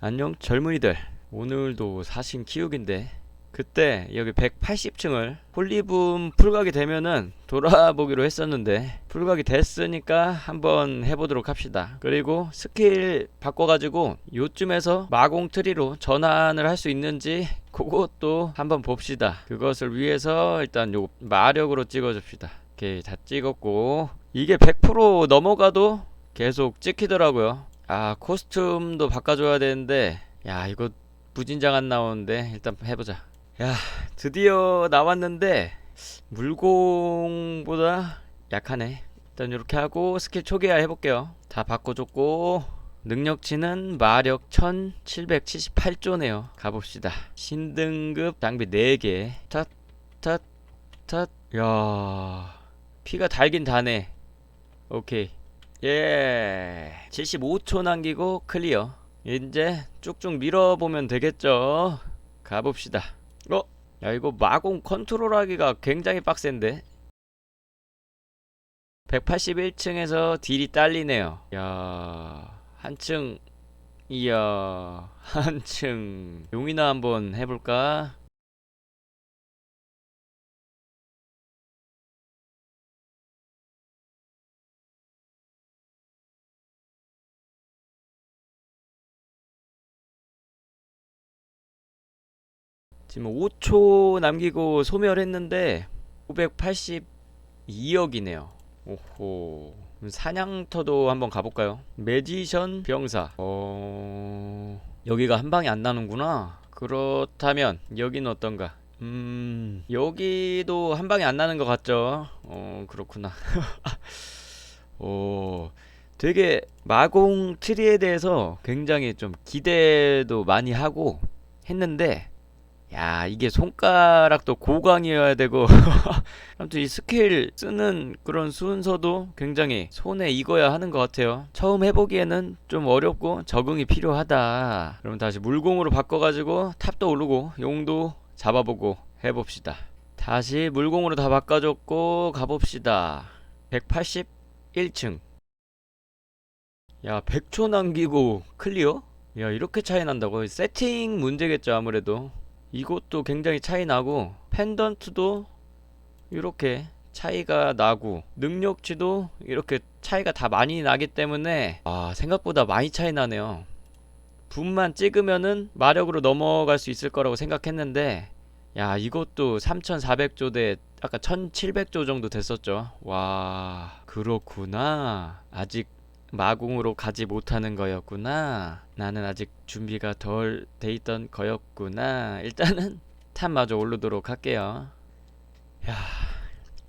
안녕 젊은이들. 오늘도 사신 키우기인데 그때 여기 180층을 홀리붐 풀각이 되면은 돌아보기로 했었는데 풀각이 됐으니까 한번 해보도록 합시다. 그리고 스킬 바꿔가지고 요쯤에서 마공 트리로 전환을 할 수 있는지 그것도 한번 봅시다. 그것을 위해서 일단 요 마력으로 찍어줍시다. 오케이 다 찍었고 이게 100% 넘어가도 계속 찍히더라고요 아 코스튬도 바꿔줘야 되는데 야 이거 무진장 안 나오는데 일단 해보자. 야 드디어 나왔는데 물공보다 약하네. 일단 이렇게 하고 스킬 초기화 해볼게요. 다 바꿔줬고 능력치는 마력 1778조네요. 가봅시다. 신등급 장비 4개. 탓탓탓. 야 피가 달긴 다네. 오케이 예 75초 남기고 클리어. 이제 쭉쭉 밀어보면 되겠죠. 가봅시다. 어? 야 이거 마공 컨트롤하기가 굉장히 빡센데? 181층에서 딜이 딸리네요. 야 한층 이야 한층. 용이나 한번 해볼까 지금 5초 남기고 소멸했는데 582억이네요. 오호. 사냥터도 한번 가볼까요? 매지션 병사. 어... 여기가 한 방에 안 나는구나. 그렇다면 여기는 어떤가? 음... 여기도 한 방에 안 나는 것 같죠? 어... 그렇구나. 오... 되게 마공 트리에 대해서 굉장히 좀 기대도 많이 하고 했는데 야 이게 손가락도 고강이어야 되고. 아무튼 이 스킬 쓰는 그런 순서도 굉장히 손에 익어야 하는 것 같아요. 처음 해보기에는 좀 어렵고 적응이 필요하다. 그럼 다시 물공으로 바꿔가지고 탑도 오르고 용도 잡아보고 해봅시다. 다시 물공으로 다 바꿔줬고 가봅시다. 181층. 야 100초 남기고 클리어? 야 이렇게 차이 난다고? 세팅 문제겠죠 아무래도 이것도 굉장히 차이 나고 펜던트도 이렇게 차이가 나고 능력치도 이렇게 차이가 다 많이 나기 때문에 아 생각보다 많이 차이 나네요. 분만 찍으면은 마력으로 넘어갈 수 있을 거라고 생각했는데 야 이것도 3400조 대 아까 1700조 정도 됐었죠. 와 그렇구나. 아직 마공으로 가지 못하는 거였구나. 나는 아직 준비가 덜 돼 있던 거였구나. 일단은 탑 마저 오르도록 할게요. 야,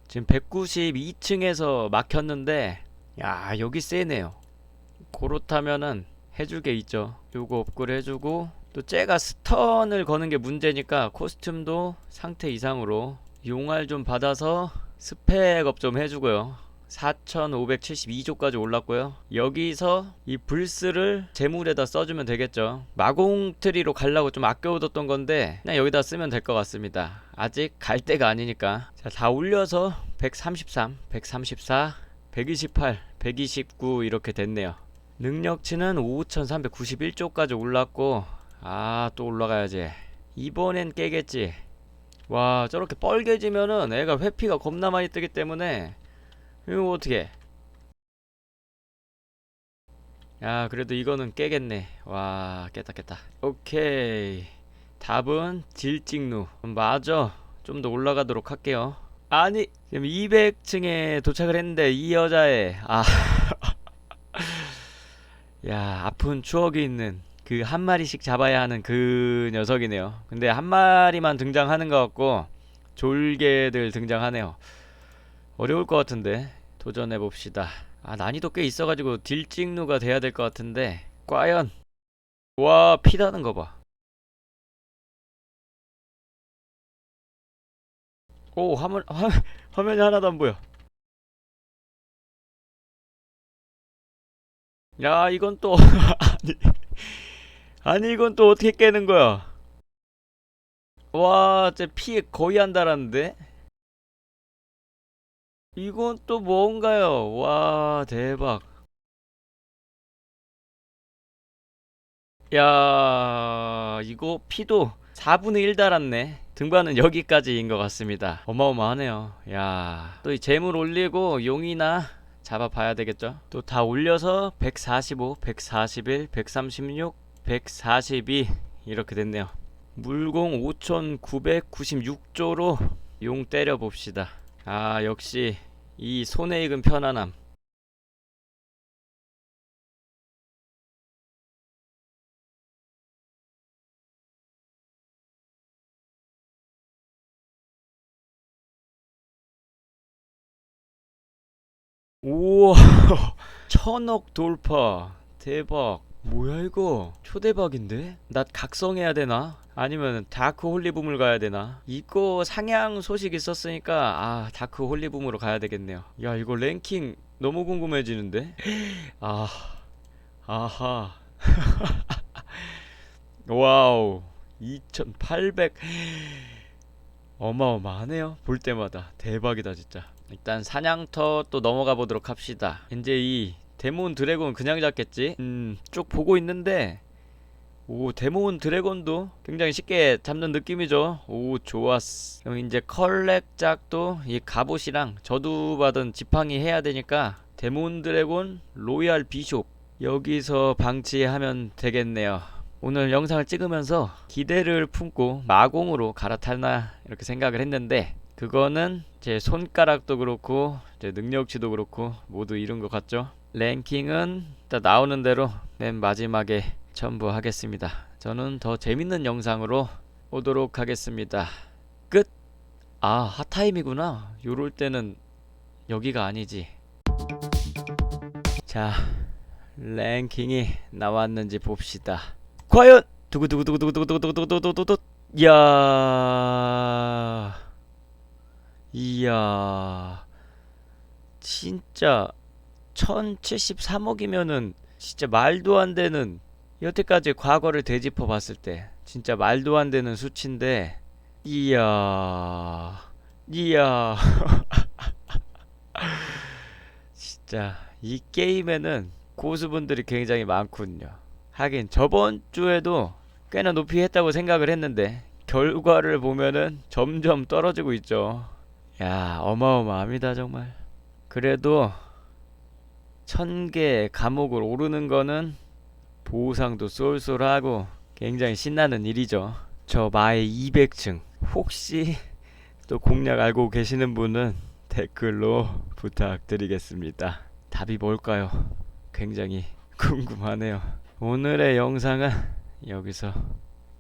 지금 192층에서 막혔는데, 야, 여기 세네요. 그렇다면은 해줄 게 있죠. 요거 업글 해주고, 또 쟤가 스턴을 거는 게 문제니까 코스튬도 상태 이상으로 용알 좀 받아서 스펙업 좀 해주고요. 4572조까지 올랐고요. 여기서 이 불스를 재물에다 써주면 되겠죠. 마공 트리로 가려고 좀 아껴뒀던 건데 그냥 여기다 쓰면 될 것 같습니다. 아직 갈 때가 아니니까. 자, 다 올려서 133, 134, 128, 129 이렇게 됐네요. 능력치는 5391조까지 올랐고 아 또 올라가야지. 이번엔 깨겠지. 와 저렇게 뻘개지면은 애가 회피가 겁나 많이 뜨기 때문에 이거 어떻게? 야, 그래도 이거는 깨겠네. 와, 깼다 깼다. 오케이. 답은 질직루. 맞아. 좀 더 올라가도록 할게요. 아니, 지금 200층에 도착을 했는데 이 여자애 아. 야, 아픈 추억이 있는 그 한 마리씩 잡아야 하는 그 녀석이네요. 근데 한 마리만 등장하는 것 같고 졸개들 등장하네요. 어려울 것 같은데 도전해 봅시다. 아 난이도 꽤 있어가지고 딜찍누가 돼야 될 것 같은데 과연 와 피다는 거 봐. 오 화면 화, 화면이 하나도 안 보여. 야 이건 또 아니 아니 이건 또 어떻게 깨는 거야? 와, 쟤피 거의 안 달았는데? 이건 또 뭔가요? 와, 대박. 야 이거 피도 4분의 1 달았네. 등반은 여기까지인 것 같습니다. 어마어마하네요. 야 또 이 재물 올리고 용이나 잡아봐야 되겠죠? 또 다 올려서 145 141 136 142 이렇게 됐네요. 물공 5996조로 용 때려 봅시다 아 역시 이 손에 익은 편안함 우와 천억 돌파 대박 뭐야 이거 초대박인데? 나 각성해야 되나? 아니면 다크 홀리붐을 가야 되나? 이거 상향 소식 있었으니까 아 다크 홀리붐으로 가야 되겠네요. 야 이거 랭킹 너무 궁금해지는데? 아 아하. 와우. 2800 어마어마하네요 볼 때마다. 대박이다 진짜. 일단 사냥터 또 넘어가 보도록 합시다. 이제 이 데몬 드래곤 그냥 잡겠지? 음 쭉 보고 있는데 오 데몬 드래곤도 굉장히 쉽게 잡는 느낌이죠. 오 좋았어 그럼 이제 컬렉작도 이 갑옷이랑 저도 받은 지팡이 해야 되니까 데몬 드래곤 로얄 비숍 여기서 방치하면 되겠네요. 오늘 영상을 찍으면서 기대를 품고 마공으로 갈아탈나 이렇게 생각을 했는데 그거는 제 손가락도 그렇고 제 능력치도 그렇고 모두 이룬 것 같죠? 랭킹은 일단 나오는 대로 맨 마지막에 첨부하겠습니다. 저는 더 재밌는 영상으로 오도록 하겠습니다. 끝! 아 핫타임이구나. 요럴 때는 여기가 아니지. 자 랭킹이 나왔는지 봅시다. 과연! 두구두구두구두구두구두구두구두구두구 이야 이야 진짜 1073억이면은 진짜 말도 안 되는 여태까지 과거를 되짚어 봤을 때 진짜 말도 안 되는 수치인데 이야 이야. 진짜 이 게임에는 고수분들이 굉장히 많군요. 하긴 저번 주에도 꽤나 높이 했다고 생각을 했는데 결과를 보면은 점점 떨어지고 있죠. 야 어마어마합니다 정말. 그래도 천개 감옥을 오르는 거는 보상도 쏠쏠하고 굉장히 신나는 일이죠. 저 마의 200층 혹시 또 공략 알고 계시는 분은 댓글로 부탁드리겠습니다. 답이 뭘까요? 굉장히 궁금하네요. 오늘의 영상은 여기서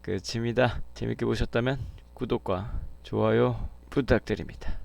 끝입니다. 재밌게 보셨다면 구독과 좋아요 부탁드립니다